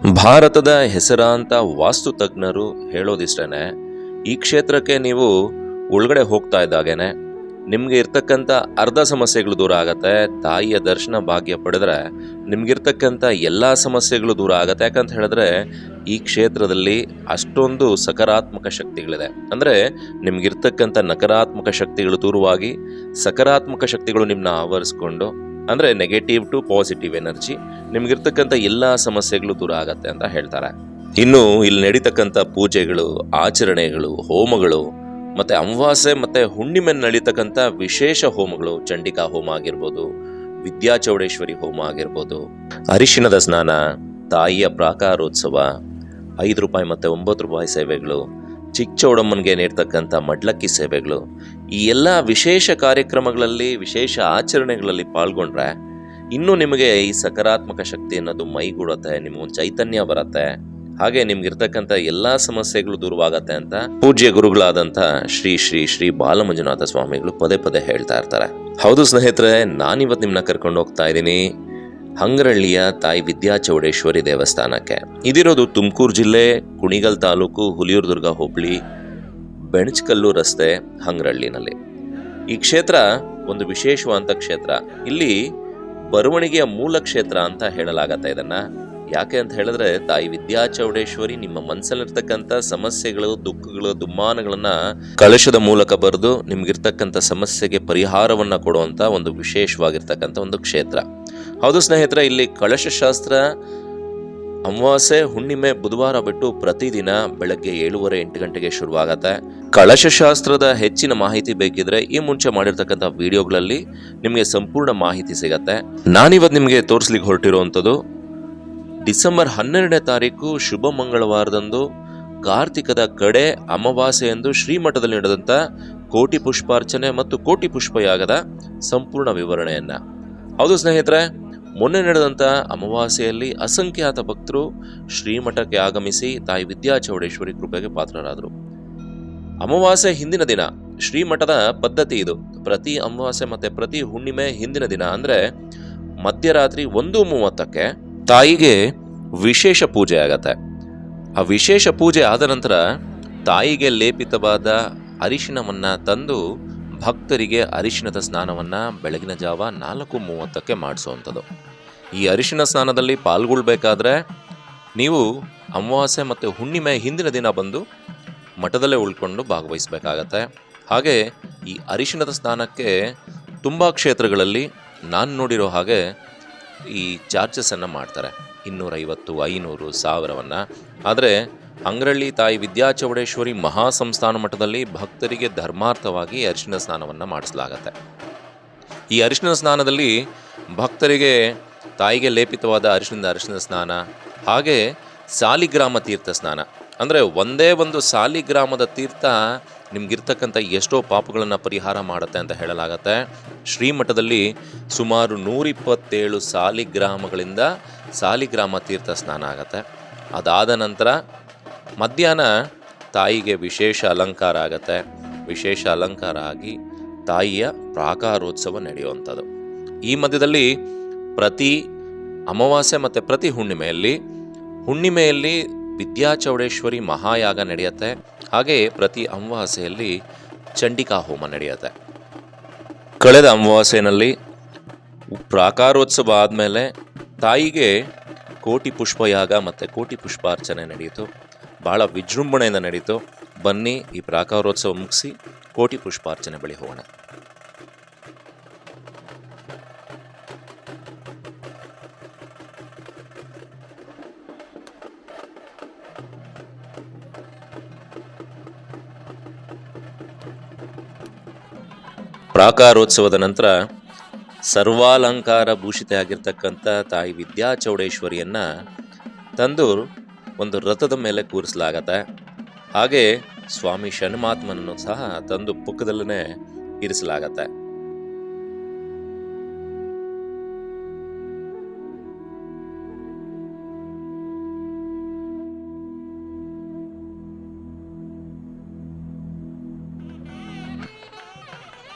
ಭಾರತದ ಹೆಸರಾಂತ ವಾಸ್ತು ತಜ್ಞರು ಹೇಳೋದಿಷ್ಟೇ ಈ ಕ್ಷೇತ್ರಕ್ಕೆ ನೀವು ಒಳಗಡೆ ಹೋಗ್ತಾ ಇದ್ದಾಗೇನೆ, ನಿಮಗೆ ಇರ್ತಕ್ಕಂಥ ಅರ್ಧ ಸಮಸ್ಯೆಗಳು ದೂರ ಆಗತ್ತೆ, ತಾಯಿಯ ದರ್ಶನ ಭಾಗ್ಯ ಪಡೆದ್ರೆ ನಿಮ್ಗಿರ್ತಕ್ಕಂಥ ಎಲ್ಲ ಸಮಸ್ಯೆಗಳು ದೂರ ಆಗತ್ತೆ. ಯಾಕಂತ ಹೇಳಿದ್ರೆ, ಈ ಕ್ಷೇತ್ರದಲ್ಲಿ ಅಷ್ಟೊಂದು ಸಕಾರಾತ್ಮಕ ಶಕ್ತಿಗಳಿದೆ. ಅಂದರೆ ನಿಮ್ಗಿರ್ತಕ್ಕಂಥ ನಕಾರಾತ್ಮಕ ಶಕ್ತಿಗಳು ದೂರವಾಗಿ ಸಕಾರಾತ್ಮಕ ಶಕ್ತಿಗಳು ನಿಮ್ಮನ್ನ ಆವರಿಸ್ಕೊಂಡು ಅಂದರೆ ನೆಗೆಟಿವ್ ಟು ಪಾಸಿಟಿವ್ ಎನರ್ಜಿ ನಿಮಗಿರ್ತಕ್ಕಂಥ ಎಲ್ಲ ಸಮಸ್ಯೆಗಳು ದೂರ ಆಗತ್ತೆ ಅಂತ ಹೇಳ್ತಾರೆ. ಇನ್ನು ಇಲ್ಲಿ ನಡೀತಕ್ಕಂಥ ಪೂಜೆಗಳು, ಆಚರಣೆಗಳು, ಹೋಮಗಳು, ಮತ್ತು ಅಮಾವಾಸ್ಯೆ ಮತ್ತು ಹುಣ್ಣಿಮೆ ನಡೀತಕ್ಕಂಥ ವಿಶೇಷ ಹೋಮಗಳು, ಚಂಡಿಕಾ ಹೋಮ ಆಗಿರ್ಬೋದು, ವಿದ್ಯಾಚೌಡೇಶ್ವರಿ ಹೋಮ ಆಗಿರ್ಬೋದು, ಅರಿಶಿಣದ ಸ್ನಾನ, ತಾಯಿಯ ಪ್ರಾಕಾರೋತ್ಸವ, ಐದು ರೂಪಾಯಿ ಮತ್ತು ಒಂಬತ್ತು ರೂಪಾಯಿ ಸೇವೆಗಳು ಚಿಕ್ಕ ಚೌಡಮ್ಮನಿಗೆ ನೀಡ್ತಕ್ಕಂಥ ಮಡ್ಲಕ್ಕಿ ಸೇವೆಗಳು, ಈ ಎಲ್ಲ ವಿಶೇಷ ಕಾರ್ಯಕ್ರಮಗಳಲ್ಲಿ, ವಿಶೇಷ ಆಚರಣೆಗಳಲ್ಲಿ ಪಾಲ್ಗೊಂಡ್ರೆ ಇನ್ನೂ ನಿಮಗೆ ಈ ಸಕಾರಾತ್ಮಕ ಶಕ್ತಿ ಅನ್ನೋದು ಮೈಗೂಡುತ್ತೆ ನಿಮಗೊಂದು ಚೈತನ್ಯ ಬರುತ್ತೆ. ಹಾಗೆ ನಿಮ್ಗಿರ್ತಕ್ಕಂಥ ಎಲ್ಲ ಸಮಸ್ಯೆಗಳು ದೂರವಾಗತ್ತೆ ಅಂತ ಪೂಜ್ಯ ಗುರುಗಳಾದಂಥ ಶ್ರೀ ಶ್ರೀ ಶ್ರೀ ಬಾಲಮಂಜುನಾಥ ಸ್ವಾಮಿಗಳು ಪದೇ ಪದೇ ಹೇಳ್ತಾ ಇರ್ತಾರೆ. ಹೌದು ಸ್ನೇಹಿತರೆ, ನಾನಿವತ್ತು ನಿಮ್ಮನ್ನ ಕರ್ಕೊಂಡು ಹೋಗ್ತಾ ಇದ್ದೀನಿ. ಹಂಗರಳ್ಳಿಯ ತಾಯಿ ವಿದ್ಯಾ ಚೌಡೇಶ್ವರಿ ದೇವಸ್ಥಾನಕ್ಕೆ. ಇದಿರೋದು ತುಮಕೂರು ಜಿಲ್ಲೆ, ಕುಣಿಗಲ್ ತಾಲೂಕು, ಹುಲಿಯೂರ್ದುರ್ಗ ಹೋಬಳಿ ಬೆಣಚ್ಕಲ್ಲು ರಸ್ತೆ ಹಂಗರಳ್ಳಿನಲ್ಲಿ. ಈ ಕ್ಷೇತ್ರ ಒಂದು ವಿಶೇಷವಾದಂಥ ಕ್ಷೇತ್ರ. ಇಲ್ಲಿ ಬರವಣಿಗೆಯ ಮೂಲ ಕ್ಷೇತ್ರ ಅಂತ ಹೇಳಲಾಗತ್ತೆ ಇದನ್ನ. ಯಾಕೆ ಅಂತ ಹೇಳಿದ್ರೆ, ತಾಯಿ ವಿದ್ಯಾ ಚೌಡೇಶ್ವರಿ ನಿಮ್ಮ ಮನಸ್ಸಲ್ಲಿರ್ತಕ್ಕಂಥ ಸಮಸ್ಯೆಗಳು, ದುಃಖಗಳು, ದುಮ್ಮಾನಗಳನ್ನ ಕಳಶದ ಮೂಲಕ ಬರೆದು ನಿಮ್ಗಿರ್ತಕ್ಕಂಥ ಸಮಸ್ಯೆಗೆ ಪರಿಹಾರವನ್ನ ಕೊಡುವಂತ ಒಂದು ವಿಶೇಷವಾಗಿರ್ತಕ್ಕಂಥ ಒಂದು ಕ್ಷೇತ್ರ. ಹೌದು ಸ್ನೇಹಿತರೆ, ಇಲ್ಲಿ ಕಳಶಶಾಸ್ತ್ರ ಅಮಾವಾಸ್ಯೆ, ಹುಣ್ಣಿಮೆ, ಬುಧವಾರ ಬಿಟ್ಟು ಪ್ರತಿದಿನ ಬೆಳಗ್ಗೆ ಏಳುವರೆ ಎಂಟು ಗಂಟೆಗೆ ಶುರುವಾಗತ್ತೆ. ಕಳಶಶಾಸ್ತ್ರದ ಹೆಚ್ಚಿನ ಮಾಹಿತಿ ಬೇಕಿದ್ರೆ ಈ ಮುಂಚೆ ಮಾಡಿರ್ತಕ್ಕಂಥ ವಿಡಿಯೋಗಳಲ್ಲಿ ನಿಮಗೆ ಸಂಪೂರ್ಣ ಮಾಹಿತಿ ಸಿಗತ್ತೆ. ನಾನಿವತ್ತು ನಿಮಗೆ ತೋರಿಸ್ಲಿಕ್ಕೆ ಹೊರಟಿರುವಂಥದ್ದು ಡಿಸೆಂಬರ್ ಹನ್ನೆರಡನೇ ತಾರೀಕು ಶುಭ ಮಂಗಳವಾರದಂದು ಕಾರ್ತಿಕದ ಕಡೆ ಅಮಾವಾಸ್ಯೆಯಂದು ಶ್ರೀಮಠದಲ್ಲಿ ನಡೆದಂಥ ಕೋಟಿ ಪುಷ್ಪಾರ್ಚನೆ ಮತ್ತು ಕೋಟಿ ಪುಷ್ಪಯಾಗದ ಸಂಪೂರ್ಣ ವಿವರಣೆಯನ್ನು. ಹೌದು ಸ್ನೇಹಿತರೆ, ಮೊನ್ನೆ ನಡೆದಂಥ ಅಮಾವಾಸ್ಯೆಯಲ್ಲಿ ಅಸಂಖ್ಯಾತ ಭಕ್ತರು ಶ್ರೀಮಠಕ್ಕೆ ಆಗಮಿಸಿ ತಾಯಿ ವಿದ್ಯಾಚೌಡೇಶ್ವರಿ ಕೃಪೆಗೆ ಪಾತ್ರರಾದರು. ಅಮಾವಾಸ್ಯೆ ಹಿಂದಿನ ದಿನ, ಶ್ರೀಮಠದ ಪದ್ಧತಿ ಇದು. ಪ್ರತಿ ಅಮಾವಾಸ್ಯೆ ಮತ್ತು ಪ್ರತಿ ಹುಣ್ಣಿಮೆ ಹಿಂದಿನ ದಿನ ಅಂದರೆ ಮಧ್ಯರಾತ್ರಿ ಒಂದು ಮೂವತ್ತಕ್ಕೆ ತಾಯಿಗೆ ವಿಶೇಷ ಪೂಜೆ ಆಗತ್ತೆ. ಆ ವಿಶೇಷ ಪೂಜೆ ಆದ ನಂತರ ತಾಯಿಗೆ ಲೇಪಿತವಾದ ಅರಿಶಿಣವನ್ನ ತಂದು ಭಕ್ತರಿಗೆ ಅರಿಶಿಣದ ಸ್ನಾನವನ್ನ ಬೆಳಗಿನ ಜಾವ ನಾಲ್ಕು ಮೂವತ್ತಕ್ಕೆ ಮಾಡಿಸುವಂಥದ್ದು. ಈ ಅರಿಶಿಣ ಸ್ನಾನದಲ್ಲಿ ಪಾಲ್ಗೊಳ್ಬೇಕಾದ್ರೆ ನೀವು ಅಮಾವಾಸ್ಯೆ ಮತ್ತು ಹುಣ್ಣಿಮೆ ಹಿಂದಿನ ದಿನ ಬಂದು ಮಠದಲ್ಲೇ ಉಳ್ಕೊಂಡು ಭಾಗವಹಿಸಬೇಕಾಗತ್ತೆ. ಹಾಗೆ ಈ ಅರಿಶಿಣದ ಸ್ನಾನಕ್ಕೆ ತುಂಬ ಕ್ಷೇತ್ರಗಳಲ್ಲಿ ನಾನು ನೋಡಿರೋ ಹಾಗೆ ಈ ಚಾರ್ಜಸನ್ನು ಮಾಡ್ತಾರೆ. ಇನ್ನೂರೈವತ್ತು, ಐನೂರು ಸಾವಿರವನ್ನು. ಆದರೆ ಅಂಗ್ರಳ್ಳಿ ತಾಯಿ ವಿದ್ಯಾಚೌಡೇಶ್ವರಿ ಮಹಾಸಂಸ್ಥಾನ ಮಠದಲ್ಲಿ ಭಕ್ತರಿಗೆ ಧರ್ಮಾರ್ಥವಾಗಿ ಅರಿಶಿನ ಸ್ನಾನವನ್ನು ಮಾಡಿಸಲಾಗತ್ತೆ. ಈ ಅರಿಶಿನ ಸ್ನಾನದಲ್ಲಿ ಭಕ್ತರಿಗೆ ತಾಯಿಗೆ ಲೇಪಿತವಾದ ಅರಿಶಿಣದ ಅರಿಶಿನ ಸ್ನಾನ, ಹಾಗೆ ಸಾಲಿಗ್ರಾಮ ತೀರ್ಥ ಸ್ನಾನ. ಅಂದರೆ ಒಂದೇ ಒಂದು ಸಾಲಿಗ್ರಾಮದ ತೀರ್ಥ ನಿಮ್ಗಿರ್ತಕ್ಕಂಥ ಎಷ್ಟೋ ಪಾಪಗಳನ್ನು ಪರಿಹಾರ ಮಾಡುತ್ತೆ ಅಂತ ಹೇಳಲಾಗತ್ತೆ. ಶ್ರೀಮಠದಲ್ಲಿ ಸುಮಾರು ನೂರಿಪ್ಪತ್ತೇಳು ಸಾಲಿಗ್ರಾಮಗಳಿಂದ ಸಾಲಿಗ್ರಾಮ ತೀರ್ಥ ಸ್ನಾನ ಆಗತ್ತೆ. ಅದಾದ ನಂತರ ಮಧ್ಯಾಹ್ನ ತಾಯಿಗೆ ವಿಶೇಷ ಅಲಂಕಾರ ಆಗತ್ತೆ. ವಿಶೇಷ ಅಲಂಕಾರ ಆಗಿ ತಾಯಿಯ ಪ್ರಾಕಾರೋತ್ಸವ ನಡೆಯುವಂಥದ್ದು. ಈ ಮಧ್ಯದಲ್ಲಿ ಪ್ರತಿ ಅಮಾವಾಸ್ಯೆ ಮತ್ತು ಪ್ರತಿ ಹುಣ್ಣಿಮೆಯಲ್ಲಿ ಹುಣ್ಣಿಮೆಯಲ್ಲಿ ವಿದ್ಯಾಚೌಡೇಶ್ವರಿ ಮಹಾಯಾಗ ನಡೆಯುತ್ತೆ. ಹಾಗೆ ಪ್ರತಿ ಅಮಾವಾಸ್ಯೆಯಲ್ಲಿ ಚಂಡಿಕಾ ಹೋಮ ನಡೆಯುತ್ತೆ. ಕಳೆದ ಅಮಾವಾಸ್ಯೆಯಲ್ಲಿ ಪ್ರಾಕಾರೋತ್ಸವ ಆದಮೇಲೆ ತಾಯಿಗೆ ಕೋಟಿ ಪುಷ್ಪಯಾಗ ಮತ್ತು ಕೋಟಿ ಪುಷ್ಪಾರ್ಚನೆ ನಡೆಯಿತು ಭಾಳ ವಿಜೃಂಭಣೆಯಿಂದ ನಡೀತು. ಬನ್ನಿ ಈ ಪ್ರಾಕಾರೋತ್ಸವ ಮುಗಿಸಿ ಕೋಟಿ ಪುಷ್ಪಾರ್ಚನೆ ಬಳಿ ಹೋಗೋಣ. ಪ್ರಾಕಾರೋತ್ಸವದ ನಂತರ ಸರ್ವಾಲಂಕಾರ ಭೂಷಿತ ಆಗಿರ್ತಕ್ಕಂಥ ತಾಯಿ ವಿದ್ಯಾಚೌಡೇಶ್ವರಿಯನ್ನ ತಂದು ಒಂದು ರಥದ ಮೇಲೆ ಕೂರಿಸಲಾಗತ್ತೆ. ಹಾಗೆ ಸ್ವಾಮಿ ಶನಿಮಾತ್ಮನನ್ನು ಸಹ ತಂದು ಪುಕ್ಕದಲ್ಲೇ ಇರಿಸಲಾಗತ್ತೆ.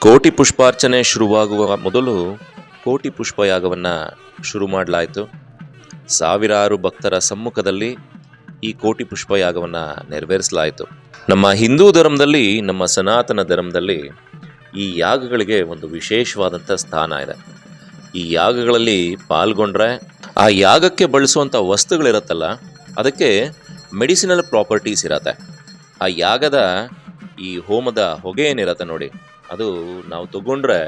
ಕೋಟಿ ಪುಷ್ಪಾರ್ಚನೆ ಶುರುವಾಗುವ ಮೊದಲು ಕೋಟಿ ಪುಷ್ಪಯಾಗವನ್ನು ಶುರು ಮಾಡಲಾಯಿತು. ಸಾವಿರಾರು ಭಕ್ತರ ಸಮ್ಮುಖದಲ್ಲಿ ಈ ಕೋಟಿ ಪುಷ್ಪಯಾಗವನ್ನು ನೆರವೇರಿಸಲಾಯಿತು. ನಮ್ಮ ಹಿಂದೂ ಧರ್ಮದಲ್ಲಿ, ನಮ್ಮ ಸನಾತನ ಧರ್ಮದಲ್ಲಿ ಈ ಯಾಗಗಳಿಗೆ ಒಂದು ವಿಶೇಷವಾದಂಥ ಸ್ಥಾನ ಇದೆ. ಈ ಯಾಗಗಳಲ್ಲಿ ಪಾಲ್ಗೊಂಡ್ರೆ, ಆ ಯಾಗಕ್ಕೆ ಬಳಸುವಂಥ ವಸ್ತುಗಳಿರತ್ತಲ್ಲ, ಅದಕ್ಕೆ ಮೆಡಿಸಿನಲ್ ಪ್ರಾಪರ್ಟೀಸ್ ಇರತ್ತೆ. ಆ ಯಾಗದ ಈ ಹೋಮದ ಹೊಗೆ ಏನಿರತ್ತೆ ನೋಡಿ. ಅದು ನಾವು ತಗೊಂಡ್ರೆ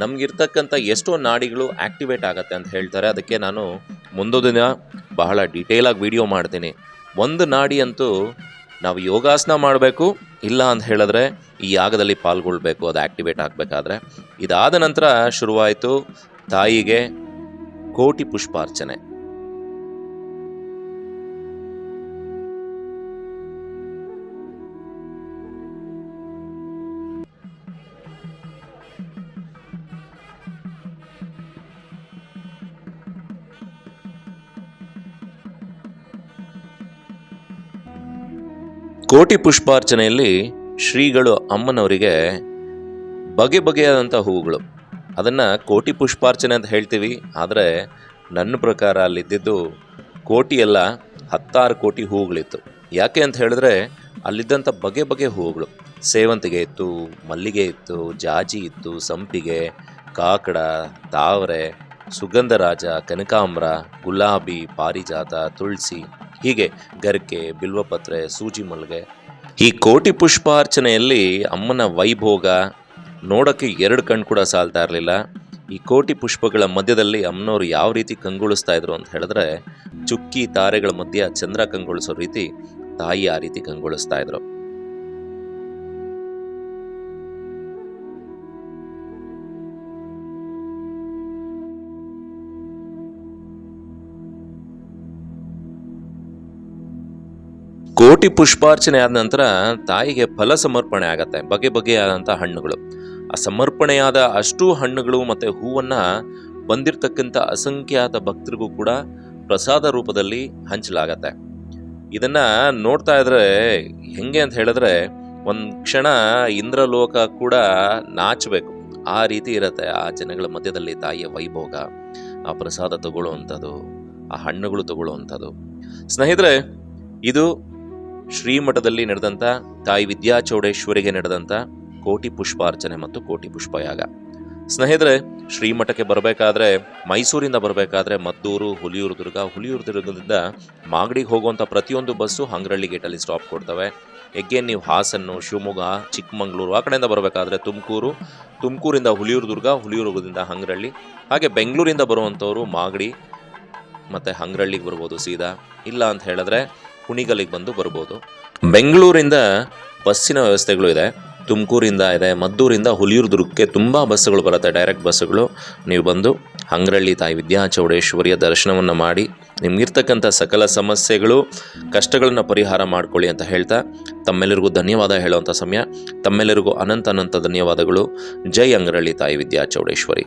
ನಮಗಿರ್ತಕ್ಕಂಥ ಎಷ್ಟೋ ನಾಡಿಗಳು ಆಕ್ಟಿವೇಟ್ ಆಗುತ್ತೆ ಅಂತ ಹೇಳ್ತಾರೆ. ಅದಕ್ಕೆ ನಾನು ಮುಂದೊಂದು ದಿನ ಬಹಳ ಡೀಟೇಲಾಗಿ ವಿಡಿಯೋ ಮಾಡ್ತೀನಿ. ಒಂದು ನಾಡಿ ಅಂತೂ ನಾವು ಯೋಗಾಸನ ಮಾಡಬೇಕು, ಇಲ್ಲ ಅಂತ ಹೇಳಿದ್ರೆ ಈ ಯಾಗದಲ್ಲಿ ಪಾಲ್ಗೊಳ್ಬೇಕು, ಅದು ಆಕ್ಟಿವೇಟ್ ಆಗಬೇಕಾದ್ರೆ. ಇದಾದ ನಂತರ ಶುರುವಾಯಿತು ತಾಯಿಗೆ ಕೋಟಿ ಪುಷ್ಪಾರ್ಚನೆ. ಕೋಟಿ ಪುಷ್ಪಾರ್ಚನೆಯಲ್ಲಿ ಶ್ರೀಗಳು ಅಮ್ಮನವರಿಗೆ ಬಗೆ ಬಗೆಯಾದಂಥ ಹೂವುಗಳು. ಅದನ್ನು ಕೋಟಿ ಪುಷ್ಪಾರ್ಚನೆ ಅಂತ ಹೇಳ್ತೀವಿ. ಆದರೆ ನನ್ನ ಪ್ರಕಾರ ಅಲ್ಲಿದ್ದಿದ್ದು ಕೋಟಿಯೆಲ್ಲ, ಹತ್ತಾರು ಕೋಟಿ ಹೂವುಗಳಿತ್ತು. ಯಾಕೆ ಅಂತ ಹೇಳಿದ್ರೆ ಅಲ್ಲಿದ್ದಂಥ ಬಗೆ ಬಗೆ ಹೂವುಗಳು. ಸೇವಂತಿಗೆ ಇತ್ತು, ಮಲ್ಲಿಗೆ ಇತ್ತು, ಜಾಜಿ ಇತ್ತು, ಸಂಪಿಗೆ, ಕಾಕಡ, ತಾವರೆ, ಸುಗಂಧರಾಜ, ಕನಕಾಂಬ್ರ, ಗುಲಾಬಿ, ಪಾರಿಜಾತ, ತುಳಸಿ. ಹೀಗೆ ಗರಿಕೆ, ಬಿಲ್ವಪತ್ರೆ, ಸೂಜಿ ಮಲ್ಲಿಗೆ ಈ ಕೋಟಿ ಪುಷ್ಪಾರ್ಚನೆಯಲ್ಲಿ ಅಮ್ಮನ ವೈಭೋಗ ನೋಡೋಕ್ಕೆ ಎರಡು ಕಣ್ಣು ಕೂಡ ಸಾಲ್ತಾ ಇರಲಿಲ್ಲ. ಈ ಕೋಟಿ ಪುಷ್ಪಗಳ ಮಧ್ಯದಲ್ಲಿ ಅಮ್ಮನವರು ಯಾವ ರೀತಿ ಕಂಗೊಳಿಸ್ತಾ ಇದ್ರು ಅಂತ ಹೇಳಿದ್ರೆ, ಚುಕ್ಕಿ ತಾರೆಗಳ ಮಧ್ಯ ಚಂದ್ರ ಕಂಗೊಳಿಸೋ ರೀತಿ ತಾಯಿ ಆ ರೀತಿ ಕಂಗೊಳಿಸ್ತಾ ಇದ್ರು. ಕೋಟಿ ಪುಷ್ಪಾರ್ಚನೆ ಆದ ನಂತರ ತಾಯಿಗೆ ಫಲ ಸಮರ್ಪಣೆ ಆಗತ್ತೆ, ಬಗೆ ಬಗೆಯಾದಂಥ ಹಣ್ಣುಗಳು. ಆ ಸಮರ್ಪಣೆಯಾದ ಅಷ್ಟು ಹಣ್ಣುಗಳು ಮತ್ತು ಹೂವನ್ನು ಬಂದಿರತಕ್ಕಂಥ ಅಸಂಖ್ಯಾತ ಭಕ್ತರಿಗೂ ಕೂಡ ಪ್ರಸಾದ ರೂಪದಲ್ಲಿ ಹಂಚಲಾಗತ್ತೆ. ಇದನ್ನ ನೋಡ್ತಾ ಇದ್ರೆ ಹೆಂಗೆ ಅಂತ ಹೇಳಿದ್ರೆ ಒಂದು ಕ್ಷಣ ಇಂದ್ರಲೋಕ ಕೂಡ ನಾಚಬೇಕು. ಆ ರೀತಿ ಇರತ್ತೆ ಆ ಜನಗಳ ಮಧ್ಯದಲ್ಲಿ ತಾಯಿಯ ವೈಭೋಗ, ಆ ಪ್ರಸಾದ ತಗೊಳ್ಳುವಂಥದ್ದು, ಆ ಹಣ್ಣುಗಳು ತಗೊಳ್ಳುವಂಥದ್ದು. ಸ್ನೇಹಿತರೆ, ಇದು ಶ್ರೀಮಠದಲ್ಲಿ ನಡೆದಂಥ ತಾಯಿ ವಿದ್ಯಾಚೌಡೇಶ್ವರಿಗೆ ನಡೆದಂಥ ಕೋಟಿ ಪುಷ್ಪಾರ್ಚನೆ ಮತ್ತು ಕೋಟಿ ಪುಷ್ಪಯಾಗ. ಸ್ನೇಹಿತರೆ, ಶ್ರೀಮಠಕ್ಕೆ ಬರಬೇಕಾದ್ರೆ, ಮೈಸೂರಿಂದ ಬರಬೇಕಾದ್ರೆ ಮದ್ದೂರು, ಹುಲಿಯೂರು ದುರ್ಗ, ಹುಲಿಯೂರು ದುರ್ಗದಿಂದ ಮಾಗಡಿಗೆ ಹೋಗುವಂಥ ಪ್ರತಿಯೊಂದು ಬಸ್ಸು ಹಂಗರಳ್ಳಿ ಗೇಟಲ್ಲಿ ಸ್ಟಾಪ್ ಕೊಡ್ತವೆ. ಎಗ್ಗೆ ನೀವು ಹಾಸನ್ನು, ಶಿವಮೊಗ್ಗ, ಚಿಕ್ಕಮಂಗ್ಳೂರು ಆ ಕಡೆಯಿಂದ ಬರಬೇಕಾದ್ರೆ ತುಮಕೂರು, ತುಮಕೂರಿಂದ ಹುಲಿಯೂರು ದುರ್ಗ ಹುಲಿಯೂರುಗದಿಂದ ಹಂಗರಳ್ಳಿ, ಹಾಗೆ ಬೆಂಗಳೂರಿಂದ ಬರುವಂಥವ್ರು ಮಾಗಡಿ ಮತ್ತು ಹಂಗ್ರಳ್ಳಿಗೆ ಬರ್ಬೋದು ಸೀದಾ. ಇಲ್ಲ ಅಂತ ಹೇಳಿದ್ರೆ ಕುಣಿಗಲಿಗೆ ಬಂದು ಬರ್ಬೋದು. ಬೆಂಗಳೂರಿಂದ ಬಸ್ಸಿನ ವ್ಯವಸ್ಥೆಗಳು ಇದೆ. ತುಮಕೂರಿಂದ ಇದೆ, ಮದ್ದೂರಿಂದ ಹುಲಿಯೂರು ದುರ್ಗಕ್ಕೆ ತುಂಬ ಬಸ್ಸುಗಳು ಬರುತ್ತೆ ಡೈರೆಕ್ಟ್ ಬಸ್ಸುಗಳು. ನೀವು ಬಂದು ಹಂಗ್ರಳ್ಳಿ ತಾಯಿ ವಿದ್ಯಾ ಚೌಡೇಶ್ವರಿಯ ದರ್ಶನವನ್ನು ಮಾಡಿ, ನಿಮಗಿರ್ತಕ್ಕಂಥ ಸಕಲ ಸಮಸ್ಯೆಗಳು, ಕಷ್ಟಗಳನ್ನು ಪರಿಹಾರ ಮಾಡಿಕೊಳ್ಳಿ ಅಂತ ಹೇಳ್ತಾ ತಮ್ಮೆಲ್ಲರಿಗೂ ಧನ್ಯವಾದ ಹೇಳುವಂಥ ಸಮಯ. ತಮ್ಮೆಲ್ಲರಿಗೂ ಅನಂತ ಅನಂತ ಧನ್ಯವಾದಗಳು. ಜೈ ಅಂಗರಳ್ಳಿ ತಾಯಿ ವಿದ್ಯಾಚೌಡೇಶ್ವರಿ